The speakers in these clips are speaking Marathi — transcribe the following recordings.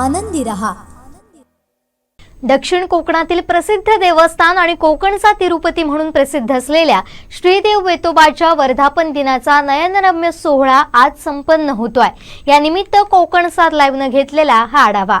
आनंदी रहा दक्षिण कोकणातील प्रसिद्ध देवस्थान आणि कोकणचा तिरुपती म्हणून प्रसिद्ध असलेल्या श्रीदेव वेतोबाच्या वर्धापन दिनाचा नयनरम्य सोहळा आज संपन्न होतोय. यानिमित्त कोकण सात लाईव्हनं घेतलेला हा आढावा.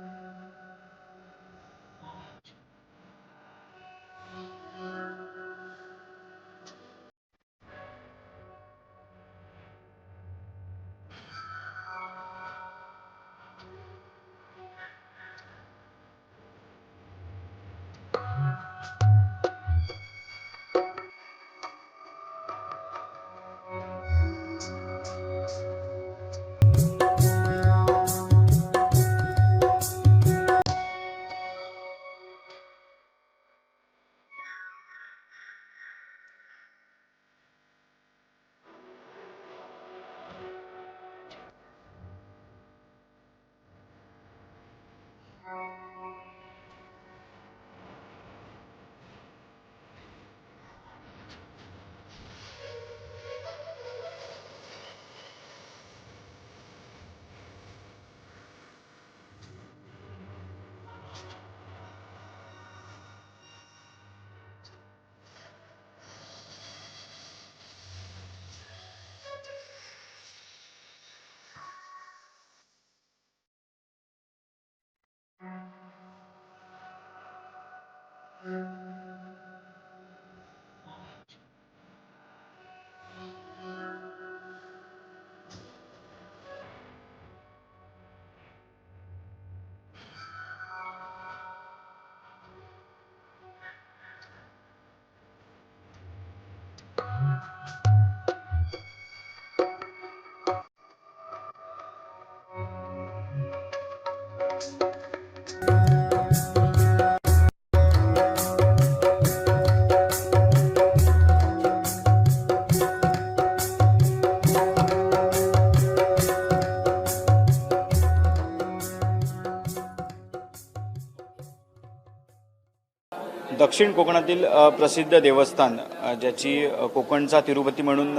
दक्षिण कोकणातील प्रसिद्ध देवस्थान ज्याची कोकणचा तिरुपती म्हणून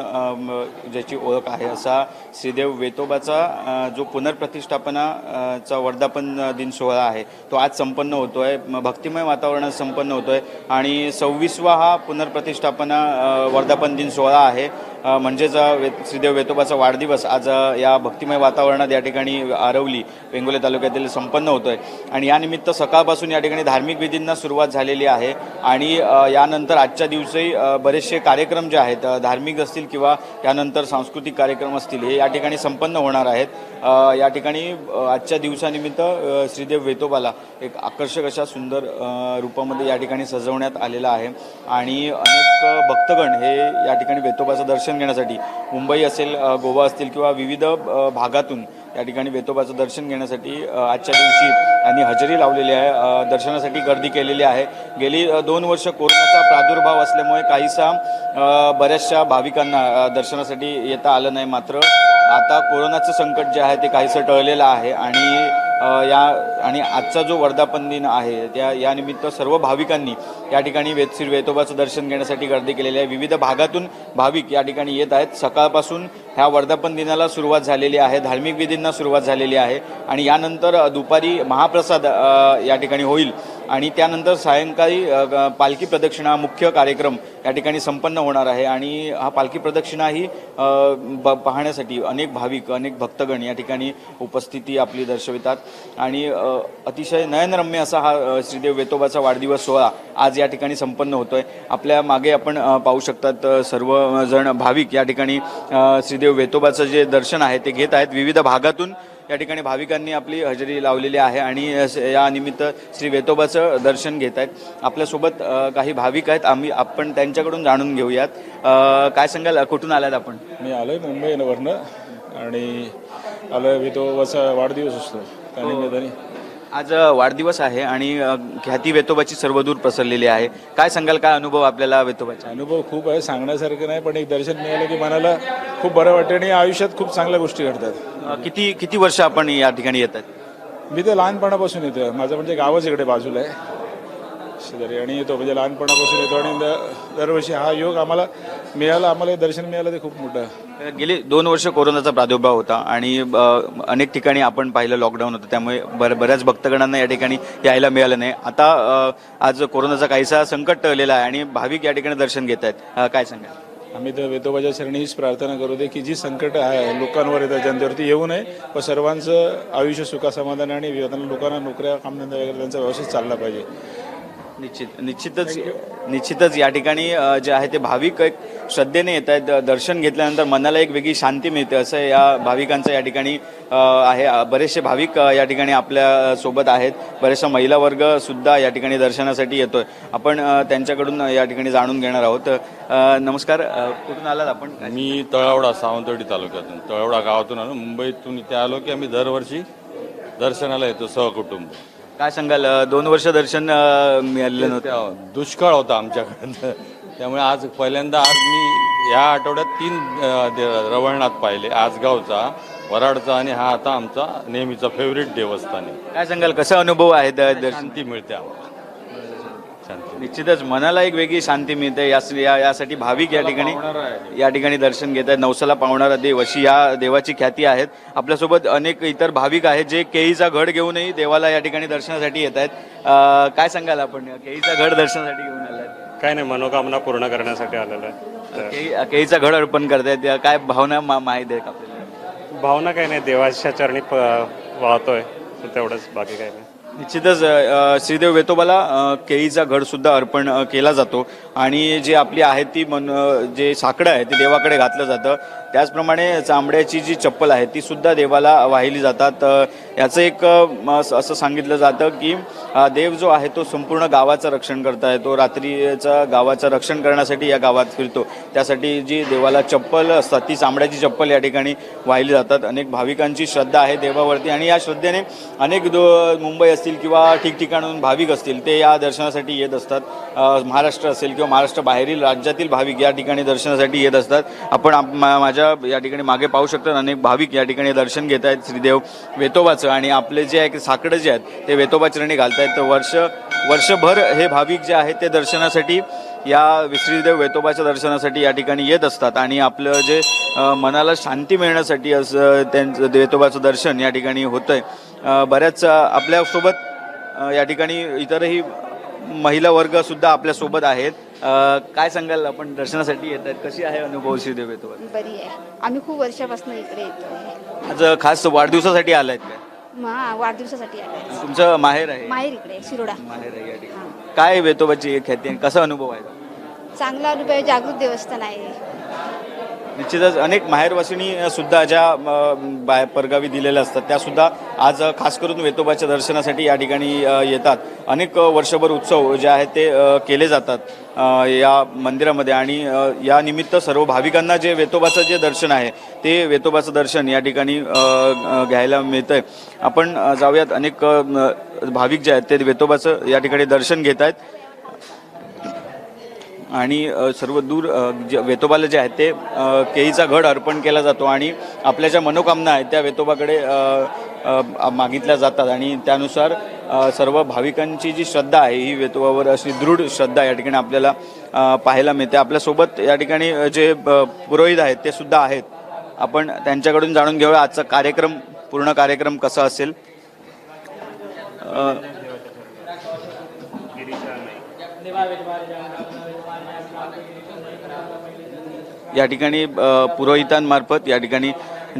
ज्याची ओळख आहे असा श्रीदेव वेतोबाचा जो पुनर्प्रतिष्ठापनाचा वर्धापन दिन सोहळा आहे तो आज संपन्न होतो आहे भक्तिमय वातावरणात संपन्न होतो आहे आणि सव्वीसवा हा पुनर्प्रतिष्ठापना वर्धापन दिन सोहळा आहे. म्हणजेच वे श्रीदेव वेतोबाचा वाढदिवस आज या भक्तिमय वातावरणात या ठिकाणी आरवली वेंगोले तालुक्यातील संपन्न होतोय. आणि यानिमित्त सकाळपासून या ठिकाणी धार्मिक विधींना सुरुवात झालेली आहे. आणि यानंतर आजच्या दिवशी बरेचसे कार्यक्रम जे आहेत धार्मिक असतील किंवा यानंतर सांस्कृतिक कार्यक्रम असतील हे या ठिकाणी संपन्न होणार आहेत. या ठिकाणी आजच्या दिवसानिमित्त श्रीदेव वेतोबाला एक आकर्षक अशा सुंदर रूपामध्ये या ठिकाणी सजवण्यात आलेला आहे. आणि अनेक भक्तगण हे या ठिकाणी वेतोबाचं दर्शन दर्शन घेण्यासाठी. मुंबई असेल गोवा असतील किंवा विविध भागातून या ठिकाणी वेतोबाचं दर्शन घेण्यासाठी आजच्या दिवशी त्यांनी हजेरी लावलेली आहे. दर्शनासाठी गर्दी केलेली आहे. गेली दोन वर्ष कोरोनाचा प्रादुर्भाव असल्यामुळे काहीसा बऱ्याचशा भाविकांना दर्शनासाठी येता आलं नाही मात्र आता कोरोनाचं संकट जे आहे ते काहीसं टळलेलं आहे आणि या आणि आजचा जो वर्धापन दिन आहे त्या यानिमित्त सर्व भाविकांनी या ठिकाणी वेदशीर वेतोबाचं दर्शन घेण्यासाठी गर्दी केलेली आहे. विविध भागातून भाविक या ठिकाणी येत आहेत. सकाळपासून ह्या वर्धापन दिनाला सुरुवात झालेली आहे. धार्मिक विधींना सुरुवात झालेली आहे. आणि यानंतर दुपारी महाप्रसाद या ठिकाणी होईल. आणि त्यानंतर सायंकाळी पालखी प्रदक्षिणा मुख्य कार्यक्रम या ठिकाणी संपन्न होणार आहे. आणि हा पालखी प्रदक्षिणा ही ब- पाहण्यासाठी अनेक भाविक अनेक भक्तगण या ठिकाणी उपस्थिती आपली दर्शवितात. आणि अतिशय नयनरम्य असा हा श्रीदेव वेतोबाचा वाढदिवस सोहळा आज या ठिकाणी संपन्न होतो आहे आपल्या मागे आपण पाहू शकतात सर्वजण भाविक या ठिकाणी श्रीदेव वेतोबाचं जे दर्शन आहे ते घेत आहेत. विविध भागातून या ठिकाणी भाविकांनी आपली हजेरी लावलेली आहे आणि या निमित्त श्री वेतोबाचं दर्शन घेत आहेत. आपल्यासोबत काही भाविक आहेत. आम्ही आपण त्यांच्याकडून जाणून घेऊयात. काय सांगाल? कुठून आलात आपण? मी आलोय मुंबईवरनं आणि आलोय वितोबाचा वाढदिवस असतो. निमित्ताने आज वाढदिवस आहे आणि ख्याती वेतोबाची सर्वदूर पसरलेली आहे. काय सांगाल? काय अनुभव आपल्याला वेतोबाचा? अनुभव खूप आहे. सांगण्यासारखं नाही पण एक दर्शन मिळालं की मनाला खूप बरं वाटतं आणि आयुष्यात खूप चांगल्या गोष्टी घडतात. किती किती वर्ष आपण या ठिकाणी येतात मी तर लहानपणापासून येतो माझं म्हणजे गावच इकडे बाजूला आहे. शेजारी आणि येतो म्हणजे लहानपणापासून येतो आणि दरवर्षी हा योग आम्हाला मिळाला आम्हाला दर्शन मिळालं ते खूप मोठं. गेली दोन वर्ष कोरोनाचा प्रादुर्भाव होता आणि अनेक ठिकाणी आपण पाहिलं लॉकडाऊन होतं. त्यामुळे बर बऱ्याच भक्तगणांना या ठिकाणी यायला मिळालं नाही. आता आज कोरोनाचा काहीसा संकट टळलेला आहे आणि भाविक या ठिकाणी दर्शन घेत आहेत. काय सांगाल? आम्ही तर वेदोबाच्या चरणी हीच प्रार्थना करू दे की जी संकट आहे लोकांवर येतात जनतेवरती येऊ नये पण सर्वांचं आयुष्य सुखासमाधान आणि लोकांना नोकऱ्या कामधंदा वगैरे त्यांचा व्यवस्थित चालला पाहिजे. निश्चित निश्चितच निश्चितच या ठिकाणी जे आहे ते भाविक एक श्रद्धेने येत आहेत. दर्शन घेतल्यानंतर मनाला एक वेगळी शांती मिळते. असं या भाविकांचं या ठिकाणी आहे. बरेचसे भाविक या ठिकाणी आपल्यासोबत आहेत. बरेचसा महिला वर्ग सुद्धा या ठिकाणी दर्शनासाठी येतोय. आपण त्यांच्याकडून या ठिकाणी जाणून घेणार आहोत. नमस्कार. कुठून आलात आपण? मी तळवडा सावंतवाडी तालुक्यातून. तळवडा गावातून आलो. मुंबईतून इथे आलो की आम्ही दरवर्षी दर्शनाला येतो सहकुटुंब. काय सांगाल? अ, दोन वर्ष दर्शन अ, मिळालेलं नव्हतं. त्या दुष्काळ होता आमच्याकडे त्यामुळे आज पहिल्यांदा आज मी या आठवड्यात तीन अ, दे- रवळनाथ पाहिले. आजगावचा वराडचा आणि हा आता आमचा नेहमीचा फेवरेट देवस्थान आहे. काय सांगाल? कसा अनुभव आहे द- दर्शन? शांती मिळते आम्हाला. निश्चितच मनाला एक वेगळी शांती मिळते. यास- या यासाठी भाविक या ठिकाणी या ठिकाणी दर्शन घेत आहेत. नवसाला पावणारा देव अशी या देवाची ख्याती आहेत. आपल्यासोबत अनेक इतर भाविक आहेत जे केळीचा घड घेऊनही देवाला या ठिकाणी दर्शनासाठी येत आहेत. अं, काय सांगाल आपण? केळीचा घड दर्शनासाठी घेऊन आलात. काय नाही मनोकामना पूर्ण करण्यासाठी आलेलो आहे. तर केळी- केळीचा घड अर्पण करतायत. या काय भावना मा- माहीत आहे का आपल्याला? भावना काही नाही देवाच्या चरणी वाहतोय. तेवढंच बाकी काही नाही. निश्चितच श्रीदेव वेतोबाला केळीचा घड सुद्धा अर्पण केला जातो. आणि जे आपली आहे ती मन जे साकडं आहे ते देवाकडे घातलं जातं. त्याचप्रमाणे चांबड्याची जी चप्पल आहे ती सुद्धा देवाला वाहिली जातात. याचं एक म, असं सांगितलं जातं की देव जो आहे तो संपूर्ण गावाचं रक्षण करताय तो रात्रीचा गावाचं रक्षण करण्यासाठी या गावात फिरतो. त्यासाठी जी देवाला चप्पल असतात ती चांबड्याची चप्पल या ठिकाणी वाहिली जातात. अनेक भाविकांची श्रद्धा आहे देवावरती आणि या श्रद्धेने अनेक दो मुंबई असतील किंवा ठिकठिकाणून भाविक असतील ते या दर्शनासाठी येत असतात. महाराष्ट्र असेल किंवा महाराष्ट्र बाहेरील राज्यातील भाविक या ठिकाणी दर्शनासाठी येत असतात. आपण मा- माझ्या या ठिकाणी मागे पाहू शकतात अनेक भाविक या ठिकाणी दर्शन घेत आहेत. श्रीदेव वेतोबाचं आणि आपले जे आहे साकडं जे आहेत ते वेतोबा चरणी घालतायत. तर वर्ष वर्षभर हे भाविक जे आहेत ते दर्शनासाठी या श्रीदेव वेतोबाच्या दर्शनासाठी या ठिकाणी येत असतात. आणि आपलं जे मनाला शांती मिळण्यासाठी असं त्यांचं वेतोबाचं दर्शन या ठिकाणी होतंय. अ, बऱ्याच आपल्यासोबत या ठिकाणी इतरही महिला वर्ग सुद्धा आपल्यासोबत आहेत काय सांगाल? आपण दर्शनासाठी येत आहेत. कशी आहे अनुभव श्रीदेव वेतोबा बरी आहे. आम्ही खूप वर्षापासून इकडे येतोय आज खास वाढदिवसासाठी आलायत काय हा वाढदिवसासाठी आले तुमचं माहेर आहे? माहेर इकडे शिरोडा. माहेर आहे या ठिकाणी. काय वेतोबाची ख्याती आहे कसा अनुभव आहे? चांगला अनुभव आहे, जागृत देवस्थान आहे. निश्चितच अनेक माहेरवासिनी सुद्धा ज्या बाहेर परगावी दिलेल्या असतात त्यासुद्धा आज खास करून वेतोबाच्या दर्शनासाठी या ठिकाणी येतात. अनेक वर्षभर उत्सव जे आहेत ते केले जातात या मंदिरामध्ये. आणि या निमित्त सर्व भाविकांना जे वेतोबाचं जे दर्शन आहे ते वेतोबाचं दर्शन या ठिकाणी घ्यायला मिळतं घ्यायला मिळतंय. आपण जाऊयात. अनेक भाविक जे आहेत ते वेतोबाचं या ठिकाणी दर्शन घेत आहेत. आणि सर्व दूर जे वेतोबाला जे आहेत ते केळीचा घड अर्पण केला जातो आणि आपल्या ज्या मनोकामना आहेत त्या वेतोबाकडे मागितल्या जातात आणि त्यानुसार सर्व भाविकांची जी श्रद्धा आहे ही वेतोबावर अशी दृढ श्रद्धा या ठिकाणी आपल्याला पाहायला मिळते. आपल्यासोबत या ठिकाणी जे पुरोहित आहेत ते सुद्धा आहेत. आपण त्यांच्याकडून जाणून घेऊया आजचा कार्यक्रम पूर्ण कार्यक्रम कसा असेल. अ, या ठिकाणी पुरोहितांमार्फत या ठिकाणी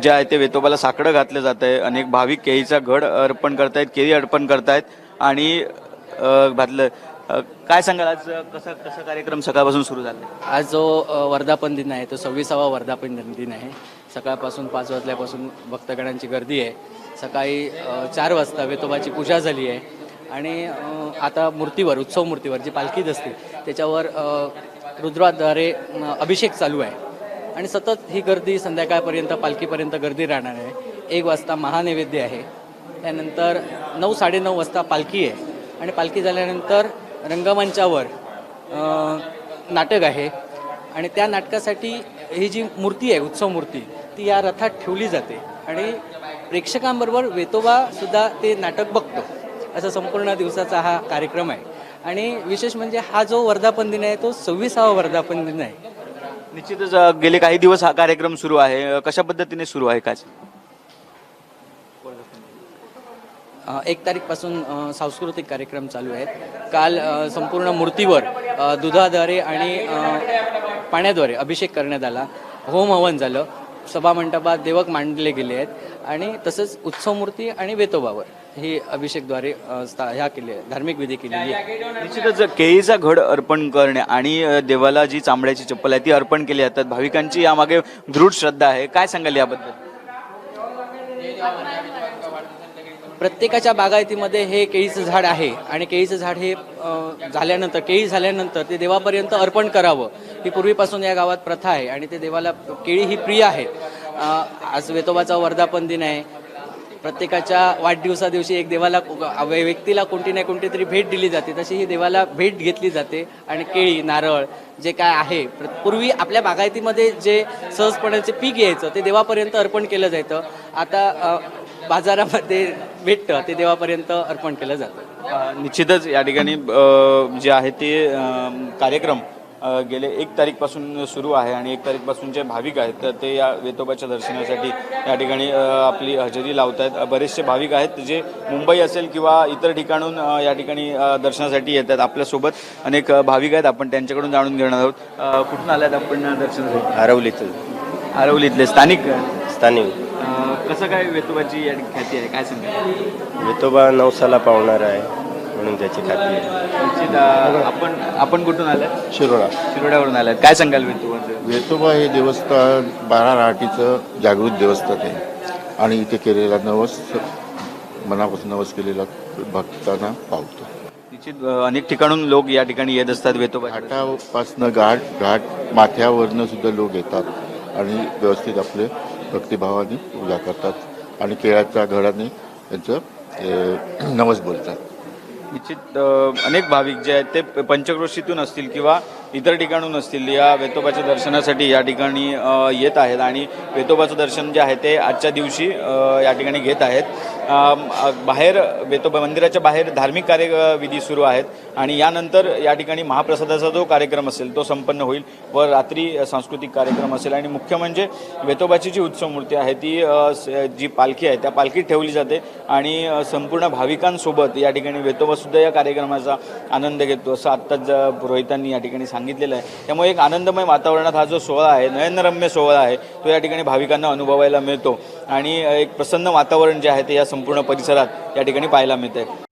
जे आहे ते वेतोबाला साकडं घातलं जात आहे. अनेक भाविक केळीचा घड अर्पण करतायत केळी अर्पण करतायत आणि घातलं. काय सांगाल आज कसा कसा कार्यक्रम सकाळपासून सुरू झाला आज जो वर्धापन दिन आहे तो सव्वीसावा वर्धापन दिन आहे. सकाळपासून पाच वाजल्यापासून भक्तगणांची गर्दी आहे. सकाळी चार वाजता वेतोबाची पूजा झाली आहे. आणि आता मूर्तीवर उत्सव मूर्तीवर जी पालखी असते त्याच्यावर रुद्राद्वारे अभिषेक चालू आहे. आणि सतत ही गर्दी संध्याकाळपर्यंत पालखीपर्यंत गर्दी राहणार आहे. एक वाजता महानैवेद्य आहे. त्यानंतर नऊ साडेनऊ वाजता पालखी आहे. आणि पालखी झाल्यानंतर रंगमंचावर नाटक आहे. आणि त्या नाटकासाठी ही जी मूर्ती आहे उत्सव मूर्ती ती या रथात ठेवली जाते. आणि प्रेक्षकांबरोबर वेतोबा सुद्धा ते नाटक बघतो. असा संपूर्ण दिवसाचा हा कार्यक्रम आहे. आणि विशेष म्हणजे हा जो वर्धापन दिन आहे तो सव्वीसावा वर्धापन दिन आहे. निश्चितच अ, गेले काही दिवस हा कार्यक्रम सुरू आहे. अ, कशा पद्धतीने सुरू आहे काय अ, एक तारीखपासून अ, सांस्कृतिक कार्यक्रम चालू आहेत. काल अ, संपूर्ण मूर्तीवर अ, दुधाद्वारे आणि अ, पाण्याद्वारे अभिषेक करण्यात आला. होम हवन झालं. सभामंडपात देवक मांडले गेले आहेत. आणि तसंच उत्सव मूर्ती आणि वेतोबावर ही अभिषेकद्वारे स्था- ह्या केली आहे धार्मिक विधी केलेली आहे. निश्चितच केळीचा घड अर्पण करणे आणि अ, देवाला जी चांबड्याची चप्पल आहे ती अर्पण केली जातात भाविकांची यामागे दृढ श्रद्धा आहे. काय सांगाल याबद्दल? प्रत्येकाच्या बागायतीमध्ये हे केळीचं झाड आहे आणि केळीचं झाड हे झाल्यानंतर केळी झाल्यानंतर ते देवापर्यंत अर्पण करावं. ही पूर्वीपासून या गावात प्रथा आहे आणि ते देवाला केळी ही प्रिय आहे. आज वेतोबाचा वर्धापन दिन आहे. प्रत्येकाच्या वाढदिवसादिवशी एक देवाला व्यक्तीला कोणती नाही कोणती तरी भेट दिली जाते. तशी ही देवाला भेट घेतली जाते. आणि केळी नारळ जे काय आहे प्र- पूर्वी आपल्या बागायतीमध्ये जे सहजपणाचे पीक यायचं ते देवापर्यंत अर्पण केलं जायचं. आता बाजारामध्ये भेटतं ते देवापर्यंत अर्पण केलं जातं. निश्चितच या ठिकाणी जे आहे ते कार्यक्रम गेले एक तारीखपासून सुरू आहे आणि एक तारीखपासून जे भाविक आहेत तर ते या वेतोबाच्या दर्शनासाठी या ठिकाणी आपली हजेरी लावत आहेत बरेचसे भाविक आहेत जे मुंबई असेल किंवा इतर ठिकाणून या ठिकाणी दर्शनासाठी येतात आपल्यासोबत. अनेक भाविक आहेत आपण त्यांच्याकडून जाणून घेणार आहोत. कुठून आल्यात आपण दर्शनासाठी? आरवलीचं आरवलीतले स्थानिक? स्थानिक. कसं काय वेतोबाची ख्याती आहे? काय सांगा वितोबा नवसाला पावणार आहे म्हणून त्याची खात्री आहे. आपण आपण कुठून आलात? शिरोडा. शिरोड्यावरून आलात. काय सांगाल वेतोबाचं? वेतोबा हे देवस्थान बारा राहाटीचं जागृत देवस्थान आहे. आणि इथे केलेला नवस मनापासून नवस केलेला भक्तांना पावतो. निश्चित अनेक ठिकाणून लोक या ठिकाणी येत असतात वेतोबा घाटापासनं घाट घाट माथ्यावरनं सुद्धा लोक येतात आणि व्यवस्थित आपले भक्तिभावाने पूजा करतात आणि केळाच्या घडाने त्यांचं नवस बोलतात. निश्चित अनेक भाविक जे आहेत ते पंचक्रोशीतून असतील किंवा इतर ठिकाणून असतील या वेतोबाच्या दर्शनासाठी या ठिकाणी येत आहेत आणि वेतोबाचं दर्शन जे आहे ते आजच्या दिवशी या ठिकाणी घेत आहेत. बाहेर वेतोबा मंदिराच्या बाहेर धार्मिक कार्यविधी सुरू आहेत. आणि यानंतर या ठिकाणी महाप्रसादाचा जो कार्यक्रम असेल तो संपन्न होईल व रात्री सांस्कृतिक कार्यक्रम असेल. आणि मुख्य म्हणजे वेतोबाची जी उत्सव मूर्ती आहे ती स- जी पालखी आहे त्या पालखीत ठेवली जाते. आणि संपूर्ण भाविकांसोबत या ठिकाणी वेतोबासुद्धा या कार्यक्रमाचा आनंद घेतो असं आत्ताच पुरोहितांनी या ठिकाणी सांगितलेलं आहे. त्यामुळे एक आनंदमय वातावरणात हा जो सोहळा आहे नयनरम्य सोहळा आहे तो या ठिकाणी भाविकांना अनुभवायला मिळतो. आणि एक प्रसन्न वातावरण जे आहे ते या संपूर्ण परिसरात या ठिकाणी पाहायला मिळतं आहे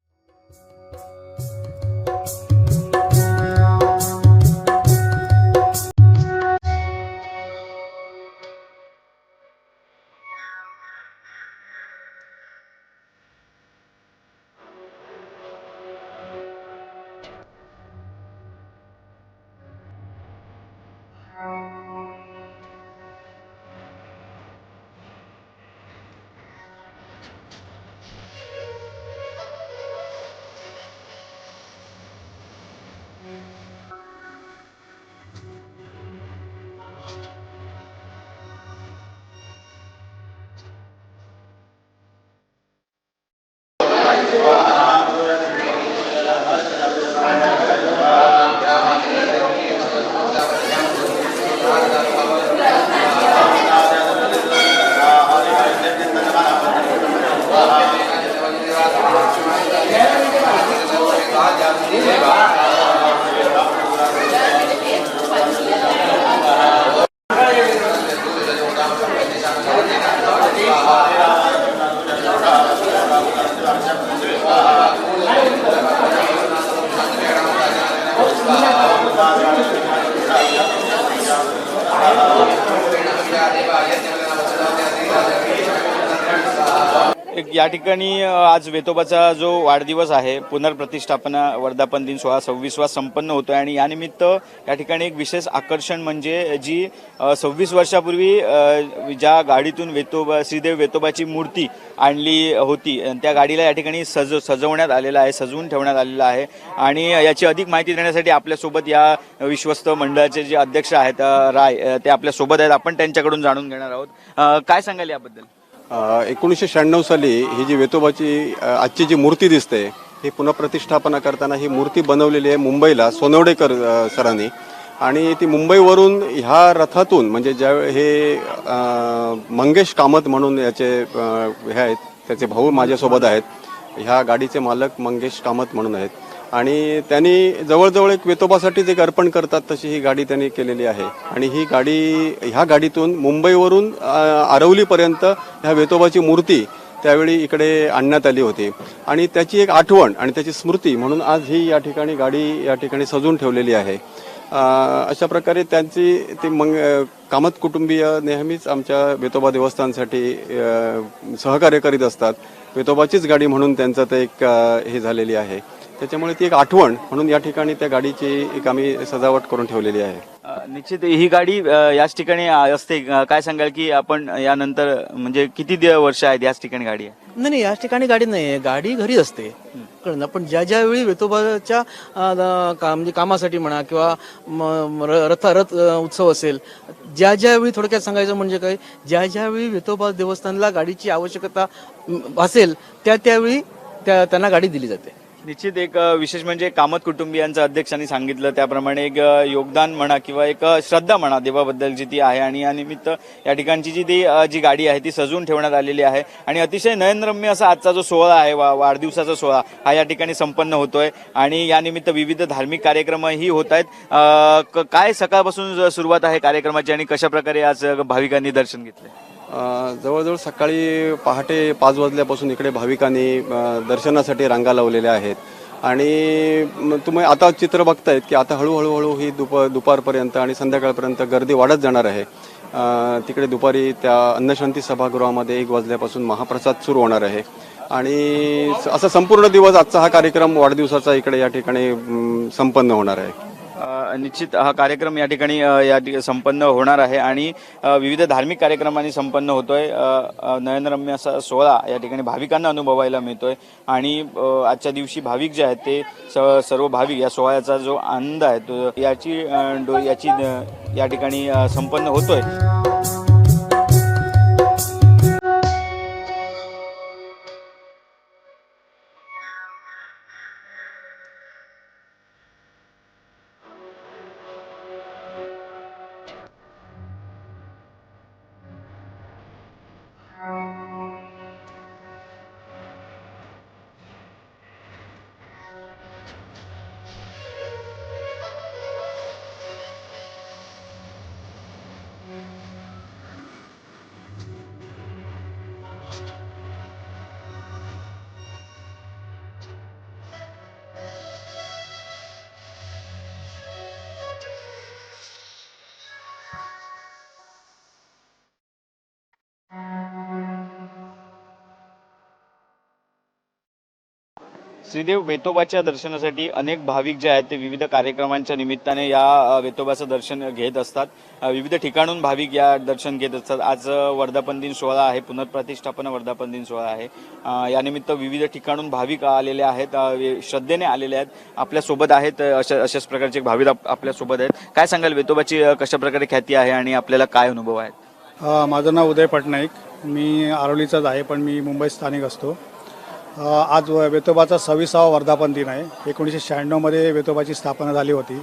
या ठिकाणी आज वेतोबाचा जो वाढदिवस आहे पुनर्प्रतिष्ठापना वर्धापन दिन सोळा सव्वीसवा संपन्न होतोय आणि यानिमित्त या ठिकाणी एक विशेष आकर्षण म्हणजे जी सव्वीस वर्षापूर्वी ज्या गाडीतून वेतोबा श्रीदेव वेतोबाची मूर्ती आणली होती त्या गाडीला या ठिकाणी सज सजवण्यात आलेलं आहे सजवून ठेवण्यात आलेलं आहे आणि याची अधिक माहिती देण्यासाठी आपल्यासोबत या विश्वस्त मंडळाचे जे अध्यक्ष आहेत राय ते आपल्यासोबत आहेत. आपण त्यांच्याकडून जाणून घेणार आहोत. काय सांगाल याबद्दल? एकोणीसशे शहाण्णव साली ही जी वेतोबाची आजची जी मूर्ती दिसते ही पुनःप्रतिष्ठापना करताना ही मूर्ती बनवलेली आहे मुंबईला सोनवडेकर सरांनी. आणि ती मुंबईवरून ह्या रथातून म्हणजे ज्या हे मंगेश कामत म्हणून याचे हे आहेत त्याचे भाऊ माझ्यासोबत आहेत. ह्या गाडीचे मालक मंगेश कामत म्हणून आहेत. आणि त्यांनी जवळजवळ एक वेतोबासाठीच एक अर्पण करतात तशी ही गाडी त्यांनी केलेली आहे. आणि ही गाडी ह्या गाडीतून मुंबईवरून आरवलीपर्यंत ह्या वेतोबाची मूर्ती त्यावेळी इकडे आणण्यात आली होती. आणि त्याची एक आठवण आणि त्याची स्मृती म्हणून आज ही या ठिकाणी गाडी या ठिकाणी सजवून ठेवलेली आहे. अशा प्रकारे त्यांची ती मंग कामत कुटुंबीय नेहमीच आमच्या वेतोबा देवस्थानसाठी सहकार्य करीत असतात. वेतोबाचीच गाडी म्हणून त्यांचं ते एक हे झालेली आहे. त्याच्यामुळे ती एक आठवण म्हणून या ठिकाणी त्या गाडीची एक आम्ही सजावट करून ठेवलेली आहे. निश्चित ही गाडी याच ठिकाणी असते. काय सांगाल की आपण यानंतर म्हणजे किती दि- वर्ष आहेत याच ठिकाणी गाडी आहे? नाही नाही याच ठिकाणी गाडी नाही आहे. गाडी घरी असते. कळलं पण ज्या ज्या वेळी वेतोबाच्या म्हणजे कामासाठी म्हणा किंवा रथ रथ उत्सव असेल ज्या ज्या वेळी थोडक्यात सांगायचं म्हणजे काय? ज्या ज्या वेळी वेतोबा देवस्थानला गाडीची आवश्यकता असेल त्या त्यावेळी त्या त्यांना गाडी दिली जाते. निश्चित एक विशेष म्हणजे कामत कुटुंबियांचं अध्यक्षांनी सांगितलं. त्याप्रमाणे एक योगदान म्हणा किंवा एक श्रद्धा म्हणा देवाबद्दलची ती आहे आणि या निमित्त या ठिकाणची जी ती जी गाडी आहे ती सजवून ठेवण्यात आलेली आहे. आणि अतिशय नयनरम्य असा आजचा जो सोहळा आहे वा वाढदिवसाचा सोहळा हा या ठिकाणी संपन्न होतोय. आणि या निमित्त विविध धार्मिक कार्यक्रमही होत आहेत. क- काय सकाळपासून सुरुवात आहे कार्यक्रमाची आणि कशा प्रकारे आज भाविकांनी दर्शन घेतले जवळजवळ सकाळी पहाटे पाच वाजल्यापासून इकडे भाविकांनी दर्शनासाठी रांगा लावलेल्या आहेत. आणि तुम्ही आता चित्र बघतायत की आता हळूहळू हळू ही दुप दुपारपर्यंत आणि संध्याकाळपर्यंत गर्दी वाढत जाणार आहे. तिकडे दुपारी त्या अन्नशांती सभागृहामध्ये एक वाजल्यापासून महाप्रसाद सुरू होणार आहे. आणि असा संपूर्ण दिवस आजचा हा कार्यक्रम वाढदिवसाचा इकडे या ठिकाणी संपन्न होणार आहे. निश्चित हा कार्यक्रम या ठिकाणी या संपन्न होणार आहे आणि विविध धार्मिक कार्यक्रमांनी संपन्न होतोय. नयनरम्य असा सोहळा या ठिकाणी भाविकांना अनुभवायला मिळतोय. आणि आजच्या दिवशी भाविक जे आहेत ते स- सर्व भाविक या सोहळ्याचा जो आनंद आहे तो याची याची या ठिकाणी संपन्न होतोय. श्रीदेव वेतोबाच्या दर्शनासाठी अनेक भाविक जे आहेत ते विविध कार्यक्रमांच्या निमित्ताने या वेतोबाचं दर्शन घेत असतात. विविध ठिकाणून भाविक या दर्शन घेत असतात. आज वर्धापन दिन सोहळा आहे पुनर्प्रतिष्ठापन वर्धापन दिन सोहळा आहे. यानिमित्त विविध ठिकाणून भाविक आलेले आहेत वे- श्रद्धेने आलेले आहेत. आपल्यासोबत आहेत अशा अशाच प्रकारचे भाविक आप- आहेत. काय सांगाल वेतोबाची कशाप्रकारे कशा प्रकारे ख्याती आहे आणि आपल्याला काय अनुभव आहेत? माझं नाव उदय पटनाईक. मी आरोलीचाच आहे पण मी मुंबईत स्थानिक असतो. आज व- वेतोबाचा सव्वीसावा वर्धापन दिन आहे. एकोणीसशे शहाण्णवमध्ये वेतोबाची स्थापना झाली होती.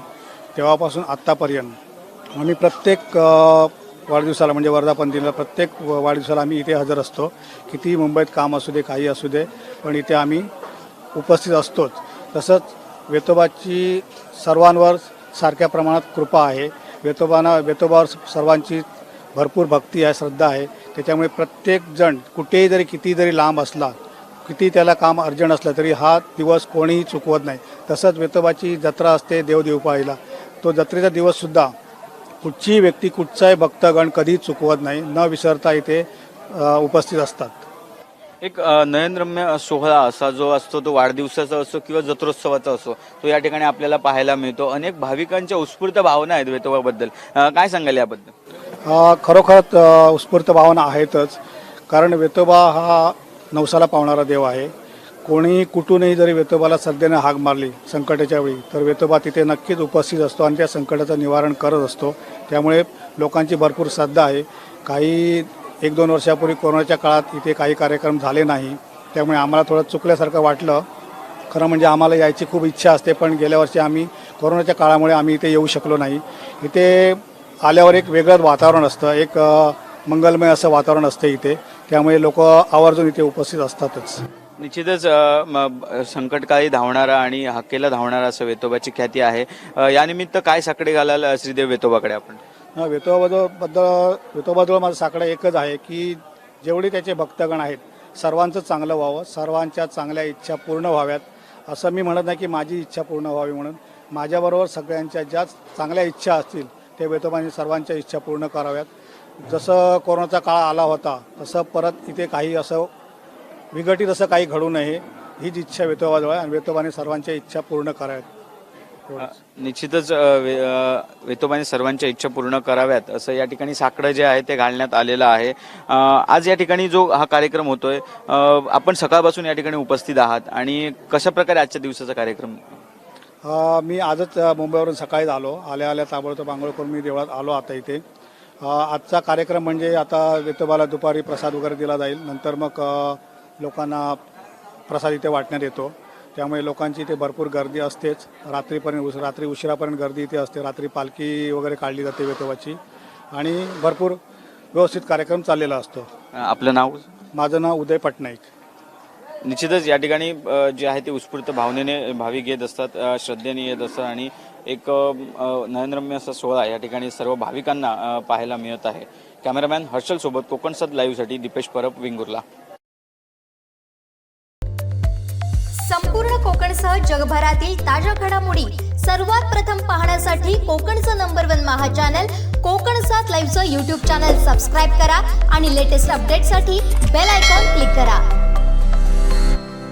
तेव्हापासून आत्तापर्यंत आम्ही प्रत्येक वाढदिवसाला म्हणजे वर्धापन दिनाला प्रत्येक वाढदिवसाला आम्ही इथे हजर असतो. किती मुंबईत काम असू दे काही असू दे पण इथे आम्ही उपस्थित असतोच. तसंच वेतोबाची सर्वांवर सारख्या प्रमाणात कृपा आहे. वेतोबाना वेतोबावर सर्वांची भरपूर भक्ती आहे श्रद्धा आहे. त्याच्यामुळे प्रत्येकजण कुठेही जरी किती जरी लांब असला किती त्याला काम अर्जंट असलं तरी हा दिवस कोणीही चुकवत नाही. तसंच वेतोबाची जत्रा असते देवदेवपाळीला तो जत्रेचा दिवससुद्धा कुठचीही व्यक्ती कुठचाही भक्तगण कधीच चुकवत नाही न विसरता इथे उपस्थित असतात. एक नयनरम्य सोहळा असा जो असतो तो वाढदिवसाचा असो किंवा जत्रोत्सवाचा असो तो या ठिकाणी आपल्याला पाहायला मिळतो. अनेक भाविकांच्या उत्स्फूर्त भावना आहेत वेतोबाबद्दल. काय सांगाल याबद्दल? अ, उत्स्फूर्त भावना आहेतच. कारण वेतोबा हा नवसाला पावणारा देव आहे. कोणी कुठूनही जरी वेतोबाला सध्याने हाक मारली संकटाच्या वेळी तर वेतोबा तिथे नक्कीच उपस्थित असतो आणि त्या संकटाचं निवारण करत असतो. त्यामुळे लोकांची भरपूर श्रद्धा आहे. काही एक दोन वर्षापूर्वी कोरोनाच्या काळात इथे काही कार्यक्रम झाले नाही. त्यामुळे आम्हाला थोडं चुकल्यासारखं वाटलं. खरं म्हणजे आम्हाला यायची खूप इच्छा असते पण गेल्या वर्षी आम्ही कोरोनाच्या काळामुळे आम्ही इथे येऊ शकलो नाही. इथे आल्यावर एक वेगळंच वातावरण असतं. एक मंगलमय असं वातावरण असतं इथे. त्यामुळे लोक आवर्जून इथे उपस्थित असतातच. निश्चितच संकटकाळी धावणारा आणि हक्केला धावणारा असं वेतोबाची ख्याती आहे. यानिमित्त काय साकडे घालाल श्रीदेव वेतोबाकडे आपण? वेतोबाबद्दल बद्दल वेतोबाजवळ माझं साकडं एकच आहे की जेवढे त्याचे भक्तगण आहेत सर्वांचं चांगलं व्हावं सर्वांच्या चांगल्या इच्छा पूर्ण व्हाव्यात असं मी म्हणत नाही की माझी इच्छा पूर्ण व्हावी म्हणून. माझ्याबरोबर सगळ्यांच्या ज्या चांगल्या इच्छा असतील ते वेतोबाने सर्वांच्या इच्छा पूर्ण कराव्यात. जसं कोरोनाचा काळ आला होता तसं परत इथे काही असं विघटित असं काही घडू नये हीच इच्छा वेतोबाजवळ आहे आणि वेतोबाने सर्वांच्या इच्छा पूर्ण कराव्यात. निश्चितच वेतोबाने सर्वांच्या इच्छा पूर्ण कराव्यात असं या ठिकाणी साकडं जे आहे ते घालण्यात आलेलं आहे. आज या ठिकाणी जो हा कार्यक्रम होतोय आपण सकाळपासून या ठिकाणी उपस्थित आहात आणि कशा प्रकारे आजच्या दिवसाचा कार्यक्रम? मी आजच मुंबईवरून सकाळीच आलो आल्या आल्या ताबडतोब आंघोळ करून मी देवळात आलो आता इथे. आजचा कार्यक्रम म्हणजे आता वेतोबाला दुपारी प्रसाद वगैरे दिला जाईल. नंतर मग लोकांना प्रसाद इथे वाटण्यात येतो. त्यामुळे लोकांची इथे भरपूर गर्दी असतेच. रात्रीपर्यंत उस रात्री उशिरापर्यंत गर्दी इथे असते. रात्री पालखी वगैरे काढली जाते वेतोबाची आणि भरपूर व्यवस्थित कार्यक्रम चाललेला असतो. आपलं नाव? माझं नाव उदय पटनाईक. निश्चितच या ठिकाणी जे आहे ते उत्स्फूर्त भावनेने भाविक येत असतात श्रद्धेने येत असतात आणि एक नयनरम्य असा सोहळा या ठिकाणी सर्व भाविकांना पाहायला मिळत आहे. कॅमेरामॅन हर्षल सोबत कोकण सात लाईव्हसाठी दीपेश परब विंगुर्ला. संपूर्ण कोकणसह जगभरातील ताज्या घडामोडी सर्वात प्रथम पाहण्यासाठी कोकणचं number one Maha channel Konkan सात लाईव्हचं यूट्यूब चॅनल सबस्क्राईब करा आणि लेटेस्ट अपडेटसाठी बेल आयकॉन क्लिक करा.